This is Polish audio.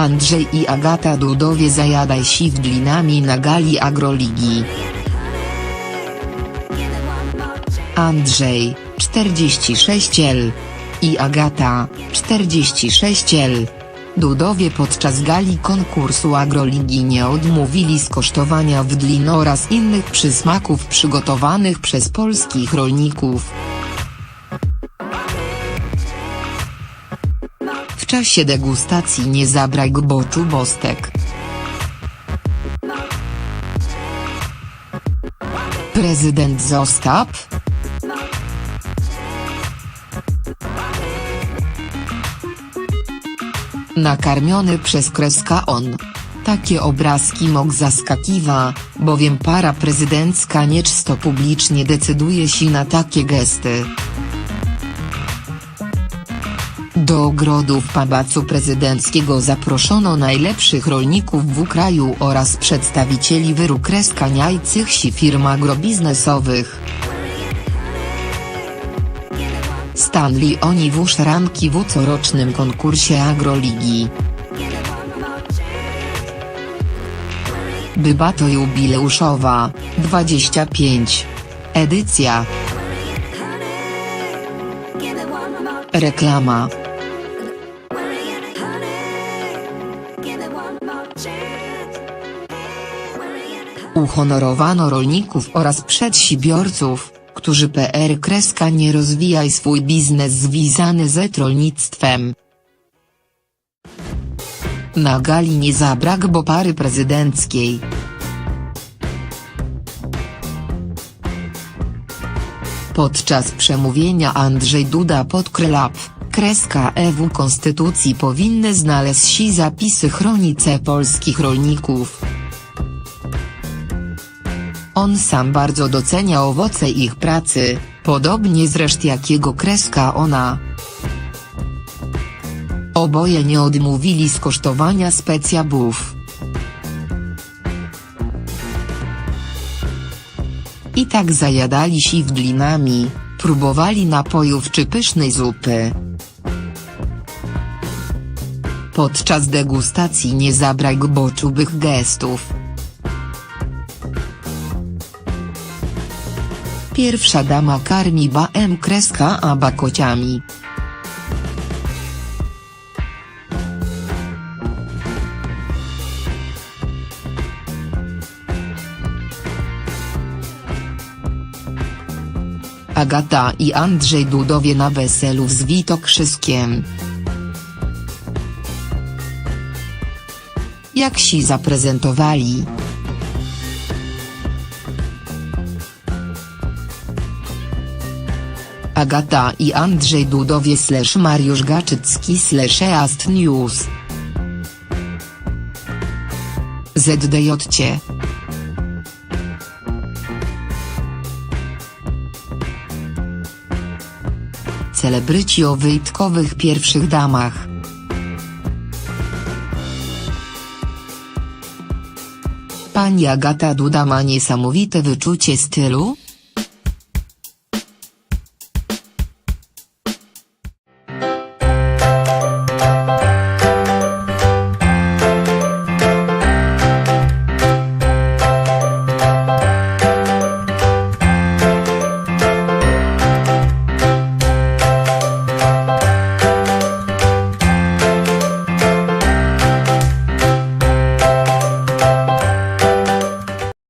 Andrzej i Agata Dudowie zajadaj siwdlinami na gali Agroligi. Andrzej, 46L. I Agata, 46L. Dudowie podczas gali konkursu Agroligi nie odmówili skosztowania wdlin oraz innych przysmaków przygotowanych przez polskich rolników. Czasie degustacji nie zabrakł boczu bostek. Prezydent Zostaw? Nakarmiony przez kreska on. Takie obrazki mógł zaskakiwa, bowiem para prezydencka nieczsto publicznie decyduje się na takie gesty. Do ogrodów Pałacu Prezydenckiego zaproszono najlepszych rolników w kraju oraz przedstawicieli wyrókreskaniajcych się firm agrobiznesowych. Stanley oni w ranki w corocznym konkursie Agroligi. Była to jubileuszowa, 25. Edycja. Reklama. Uhonorowano rolników oraz przedsiębiorców, którzy PR kreska nie rozwijaj swój biznes związany z rolnictwem. Na gali nie zabrakło pary prezydenckiej. Podczas przemówienia Andrzej Duda podkreślał, kreska EW Konstytucji powinny znaleźć się zapisy chronice polskich rolników. On sam bardzo docenia owoce ich pracy, podobnie zresztą jak jego kreska ona. Oboje nie odmówili skosztowania specjabów. I tak zajadali się wdlinami, próbowali napojów czy pysznej zupy. Podczas degustacji nie zabrakł boczubych gestów. Pierwsza dama karmi baem kreska a bakociami. Agata i Andrzej Dudowie na weselu w Zwitokrzyskiem. Jak się zaprezentowali? Agata i Andrzej Dudowie slash Mariusz Gaczycki slash East News. ZDJ. Celebryci o wyjątkowych pierwszych damach. Pani Agata Duda ma niesamowite wyczucie stylu,